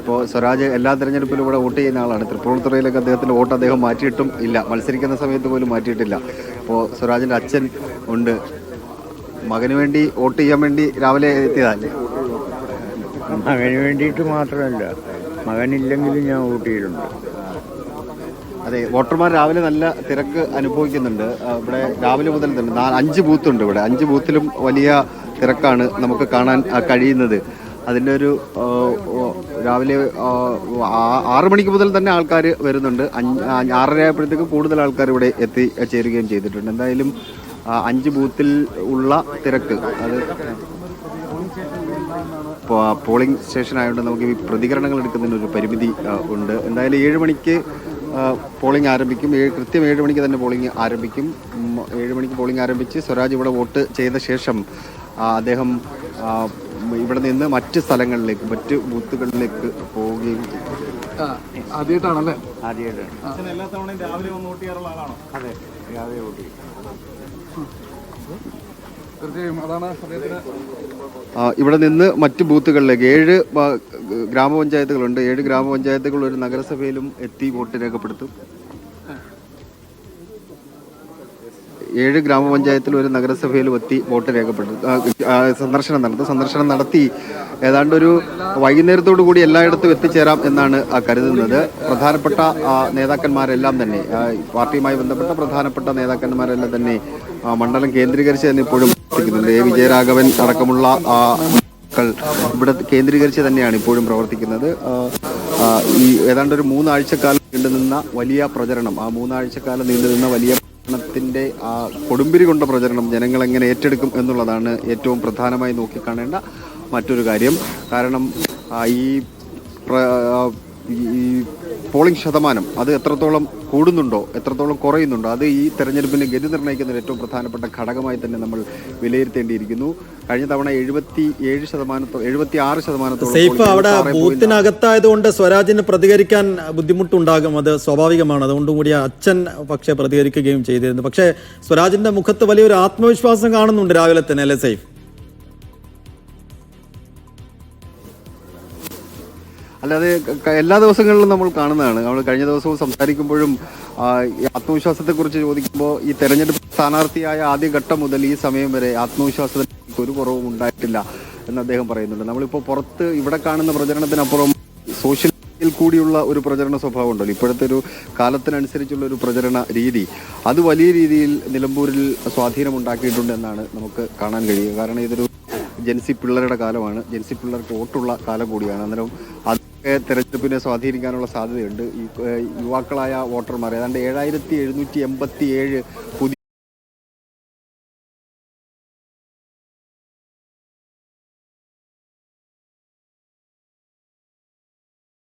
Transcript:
ഇപ്പോൾ സ്വരാജ് എല്ലാ തെരഞ്ഞെടുപ്പിലും ഇവിടെ വോട്ട് ചെയ്യുന്ന ആളാണ്. തൃപ്പൂണിത്തുറയിലൊക്കെ അദ്ദേഹത്തിന്റെ വോട്ട് അദ്ദേഹം മാറ്റിയിട്ടും ഇല്ല. മത്സരിക്കുന്ന സമയത്ത് പോലും മാറ്റിയിട്ടില്ല. അപ്പോൾ സ്വരാജിന്റെ അച്ഛൻ ഉണ്ട്. മകന് വേണ്ടി വോട്ട് ചെയ്യാൻ വേണ്ടി രാവിലെ എത്തിയതല്ലേ മകന് വേണ്ടിയിട്ട് മാത്രമല്ല. മകനില്ലെങ്കിലും ഞാൻ വോട്ട് ചെയ്തിട്ടുണ്ട്. അതെ വോട്ടർമാർ രാവിലെ നല്ല തിരക്ക് അനുഭവിക്കുന്നുണ്ട്. ഇവിടെ രാവിലെ മുതൽ തന്നെ അഞ്ച് ബൂത്ത് ഉണ്ട് ഇവിടെ. അഞ്ച് ബൂത്തിലും വലിയ തിരക്കാണ് നമുക്ക് കാണാൻ കഴിയുന്നത്. അതിന്റെ ഒരു രാവിലെ ആറു മണിക്ക് മുതൽ തന്നെ ആൾക്കാർ വരുന്നുണ്ട്. അഞ്ച് ആറരയായപ്പോഴത്തേക്ക് കൂടുതൽ ആൾക്കാർ ഇവിടെ എത്തി ചേരുകയും ചെയ്തിട്ടുണ്ട്. എന്തായാലും അഞ്ച് ബൂത്തിൽ ഉള്ള തിരക്ക്. അത് പോളിംഗ് സ്റ്റേഷൻ ആയതുകൊണ്ട് നമുക്ക് ഈ പ്രതികരണങ്ങൾ എടുക്കുന്നതിന് ഒരു പരിമിതി ഉണ്ട്. എന്തായാലും ഏഴ് മണിക്ക് പോളിംഗ് ആരംഭിക്കും. ഏഴ് കൃത്യം ഏഴ് മണിക്ക് തന്നെ പോളിംഗ് ആരംഭിക്കും. ഏഴ് മണിക്ക് പോളിംഗ് ആരംഭിച്ച് സ്വരാജ് ഇവിടെ വോട്ട് ചെയ്ത ശേഷം അദ്ദേഹം ഇവിടെ നിന്ന് മറ്റ് സ്ഥലങ്ങളിലേക്ക് മറ്റ് ബൂത്തുകളിലേക്ക് പോവുകയും ചെയ്യും. ആദ്യമായിട്ടാണല്ലേ? ആദ്യമായിട്ടാണ് എല്ലാ തവണയും രാവിലെ വന്ന് വോട്ട് ചെയ്യാറുള്ള ആളാണോ? അതെ രാവിലെ വോട്ട് ചെയ്യും. ഇവിടെ നിന്ന് മറ്റ് ബൂത്തുകളിലേക്ക് ഏഴ് ഗ്രാമപഞ്ചായത്തുകളുണ്ട്. ഏഴ് ഗ്രാമപഞ്ചായത്തുകൾ ഒരു നഗരസഭയിലും എത്തി വോട്ട് രേഖപ്പെടുത്തും. ഏഴ് ഗ്രാമപഞ്ചായത്തിൽ ഒരു നഗരസഭയിൽ എത്തി വോട്ട് രേഖപ്പെട്ടു. സന്ദർശനം നടത്തും സന്ദർശനം നടത്തി ഏതാണ്ട് ഒരു വൈകുന്നേരത്തോടു കൂടി എല്ലായിടത്തും എത്തിച്ചേരാം എന്നാണ് കരുതുന്നത്. പ്രധാനപ്പെട്ട നേതാക്കന്മാരെല്ലാം തന്നെ പാർട്ടിയുമായി ബന്ധപ്പെട്ട പ്രധാനപ്പെട്ട നേതാക്കന്മാരെല്ലാം തന്നെ മണ്ഡലം കേന്ദ്രീകരിച്ച് തന്നെ ഇപ്പോഴും പ്രവർത്തിക്കുന്നുണ്ട്. എ. വിജയരാഘവൻ അടക്കമുള്ള ഇവിടെ കേന്ദ്രീകരിച്ച് തന്നെയാണ് ഇപ്പോഴും പ്രവർത്തിക്കുന്നത്. ഈ ഏതാണ്ട് ഒരു മൂന്നാഴ്ചക്കാലം നീണ്ടുനിന്ന വലിയ പ്രചരണം ആ മൂന്നാഴ്ചക്കാലം നീണ്ടുനിന്ന വലിയ പ്രചരണത്തിന്റെ ആ കൊടുമ്പിരി കൊണ്ട പ്രചരണം ജനങ്ങൾ എങ്ങനെ ഏറ്റെടുക്കും എന്നുള്ളതാണ് ഏറ്റവും പ്രധാനമായി നോക്കിക്കാണേണ്ട മറ്റൊരു കാര്യം. കാരണം ഈ- ഈ പോളിംഗ് ശതമാനം അത് എത്രത്തോളം കൂടുന്നുണ്ടോ എത്രത്തോളം കുറയുന്നുണ്ടോ അത് ഈ തെരഞ്ഞെടുപ്പിന്റെ ഗതി നിർണയിക്കുന്ന ഏറ്റവും പ്രധാനപ്പെട്ട ഘടകമായി തന്നെ നമ്മൾ വിലയിരുത്തേണ്ടിയിരിക്കുന്നു. കഴിഞ്ഞ തവണ എഴുപത്തി ഏഴ് ശതമാനത്തോ എഴുപത്തി ആറ് ശതമാനത്തോളം സേഫ് അവിടെ 76 ബൂത്തിനകത്തായതുകൊണ്ട് സ്വരാജിന് പ്രതികരിക്കാൻ ബുദ്ധിമുട്ടുണ്ടാകും. അത് സ്വാഭാവികമാണ്. അതുകൊണ്ടും കൂടി അച്ഛൻ പക്ഷേ പ്രതികരിക്കുകയും ചെയ്തിരുന്നു. പക്ഷേ സ്വരാജിന്റെ മുഖത്ത് വലിയൊരു ആത്മവിശ്വാസം കാണുന്നുണ്ട് രാവിലെ തന്നെ അല്ലേ സേഫ്? അല്ലാതെ എല്ലാ ദിവസങ്ങളിലും നമ്മൾ കാണുന്നതാണ്. നമ്മൾ കഴിഞ്ഞ ദിവസവും സംസാരിക്കുമ്പോഴും ആത്മവിശ്വാസത്തെക്കുറിച്ച് ചോദിക്കുമ്പോൾ ഈ തെരഞ്ഞെടുപ്പ് സ്ഥാനാർത്ഥിയായ ആദ്യഘട്ടം മുതൽ ഈ സമയം വരെ ആത്മവിശ്വാസത്തിന് ഒരു കുറവും ഉണ്ടായിട്ടില്ല എന്ന് അദ്ദേഹം പറയുന്നുണ്ട്. നമ്മളിപ്പോൾ പുറത്ത് ഇവിടെ കാണുന്ന പ്രചരണത്തിനപ്പുറം സോഷ്യൽ മീഡിയയിൽ കൂടിയുള്ള ഒരു പ്രചരണ സ്വഭാവം ഉണ്ടല്ലോ. ഇപ്പോഴത്തെ ഒരു കാലത്തിനനുസരിച്ചുള്ള ഒരു പ്രചരണ രീതി. അത് വലിയ രീതിയിൽ നിലമ്പൂരിൽ സ്വാധീനമുണ്ടാക്കിയിട്ടുണ്ട് എന്നാണ് നമുക്ക് കാണാൻ കഴിയുക. കാരണം ഇതൊരു ജെൻസി പിള്ളേരുടെ കാലമാണ്. ജെൻസി പിള്ളേർക്ക് വോട്ടുള്ള കാലം കൂടിയാണ്. അന്നേരം അതൊക്കെ തെരഞ്ഞെടുപ്പിനെ സ്വാധീനിക്കാനുള്ള സാധ്യതയുണ്ട്. ഈ യുവാക്കളായ വോട്ടർമാർ ഏതാണ്ട് ഏഴായിരത്തി എഴുന്നൂറ്റി എൺപത്തി ഏഴ് പുതിയ